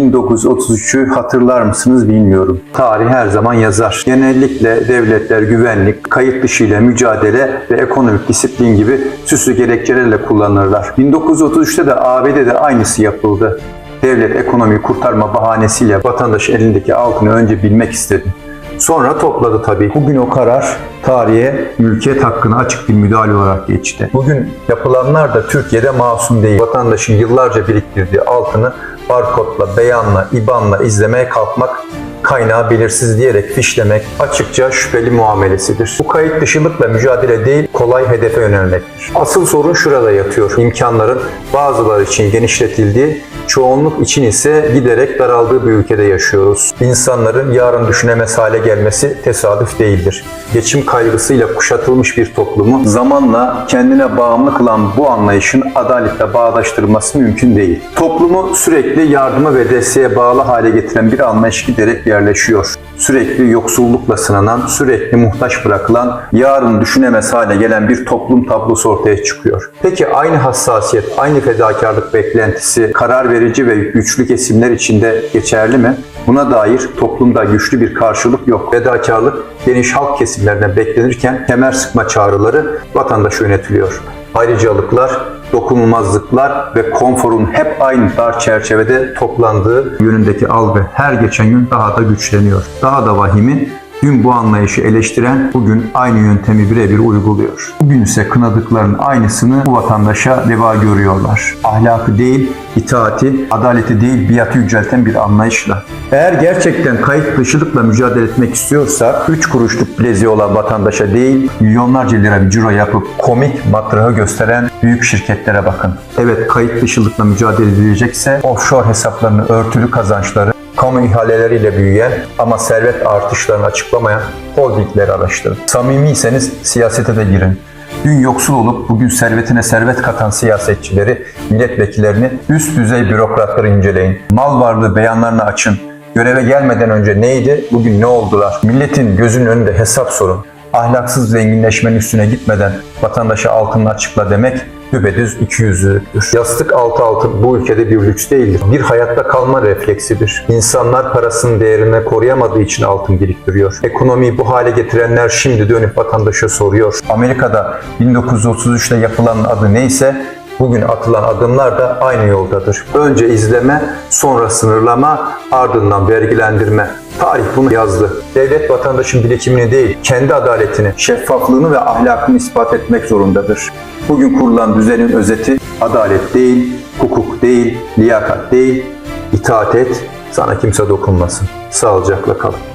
1933'ü hatırlar mısınız bilmiyorum. Tarih her zaman yazar. Genellikle devletler güvenlik, kayıt dışı ile mücadele ve ekonomik disiplin gibi süslü gerekçelerle kullanırlar. 1933'te de ABD'de aynısı yapıldı. Devlet ekonomiyi kurtarma bahanesiyle vatandaş elindeki altını önce bilmek istedi. Sonra topladı tabii. Bugün o karar tarihe mülkiyet hakkına açık bir müdahale olarak geçti. Bugün yapılanlar da Türkiye'de masum değil. Vatandaşın yıllarca biriktirdiği altını barkodla, beyanla, ibanla izlemeye kalkmak kaynağı belirsiz diyerek fişlemek açıkça şüpheli muamelesidir. Bu kayıt dışılıkla mücadele değil, kolay hedefe yönelmektir. Asıl sorun şurada yatıyor. İmkanların bazıları için genişletildiği, çoğunluk için ise giderek daraldığı bir ülkede yaşıyoruz. İnsanların yarın düşünemez hale gelmesi tesadüf değildir. Geçim kaygısıyla kuşatılmış bir toplumu zamanla kendine bağımlı kılan bu anlayışın adaletle bağdaştırılması mümkün değil. Toplumu sürekli yardıma ve desteğe bağlı hale getiren bir anlayış giderek yerleşiyor. Sürekli yoksullukla sınanan, sürekli muhtaç bırakılan, yarın düşünemez hale gelen bir toplum tablosu ortaya çıkıyor. Peki aynı hassasiyet, aynı fedakarlık beklentisi karar verici ve güçlü kesimler içinde geçerli mi? Buna dair toplumda güçlü bir karşılık yok. Fedakarlık geniş halk kesimlerine beklenirken kemer sıkma çağrıları vatandaşa yönetiliyor. Ayrıcalıklar, dokunulmazlıklar ve konforun hep aynı dar çerçevede toplandığı yönündeki algı her geçen gün daha da güçleniyor. Daha da vahimi Dün bu anlayışı eleştiren bugün aynı yöntemi birebir uyguluyor. Bugün ise kınadıkların aynısını bu vatandaşa deva görüyorlar. Ahlakı değil, itaati, adaleti değil biatı yücelten bir anlayışla. Eğer gerçekten kayıt dışılıkla mücadele etmek istiyorsa 3 kuruşluk bileziği olan vatandaşa değil milyonlarca lira bir ciro yapıp komik matrahı gösteren büyük şirketlere bakın. Evet kayıt dışılıkla mücadele edilecekse offshore hesaplarını örtülü kazançları kamu ihaleleriyle büyüyen ama servet artışlarını açıklamayan holdingleri araştırın. Samimiyseniz siyasete de girin. Dün yoksul olup bugün servetine servet katan siyasetçileri, milletvekillerini, üst düzey bürokratları inceleyin. Mal varlığı beyanlarını açın. Göreve gelmeden önce neydi, bugün ne oldular? Milletin gözünün önünde hesap sorun. Ahlaksız zenginleşmenin üstüne gitmeden vatandaşa altını açıkla demek düpedüz ikiyüzlülüktür. Yastık altı altın bu ülkede bir lüks değildir. Bir hayatta kalma refleksidir. İnsanlar parasının değerini koruyamadığı için altın biriktiriyor. Ekonomiyi bu hale getirenler şimdi dönüp vatandaşa soruyor. Amerika'da 1933'te yapılan adı neyse Bugün atılan adımlar da aynı yoldadır. Önce izleme, sonra sınırlama, ardından vergilendirme. Tarih bunu yazdı. Devlet vatandaşın birikimini değil, kendi adaletini, şeffaflığını ve ahlakını ispat etmek zorundadır. Bugün kurulan düzenin özeti adalet değil, hukuk değil, liyakat değil, itaat et, sana kimse dokunmasın. Sağlıcakla kalın.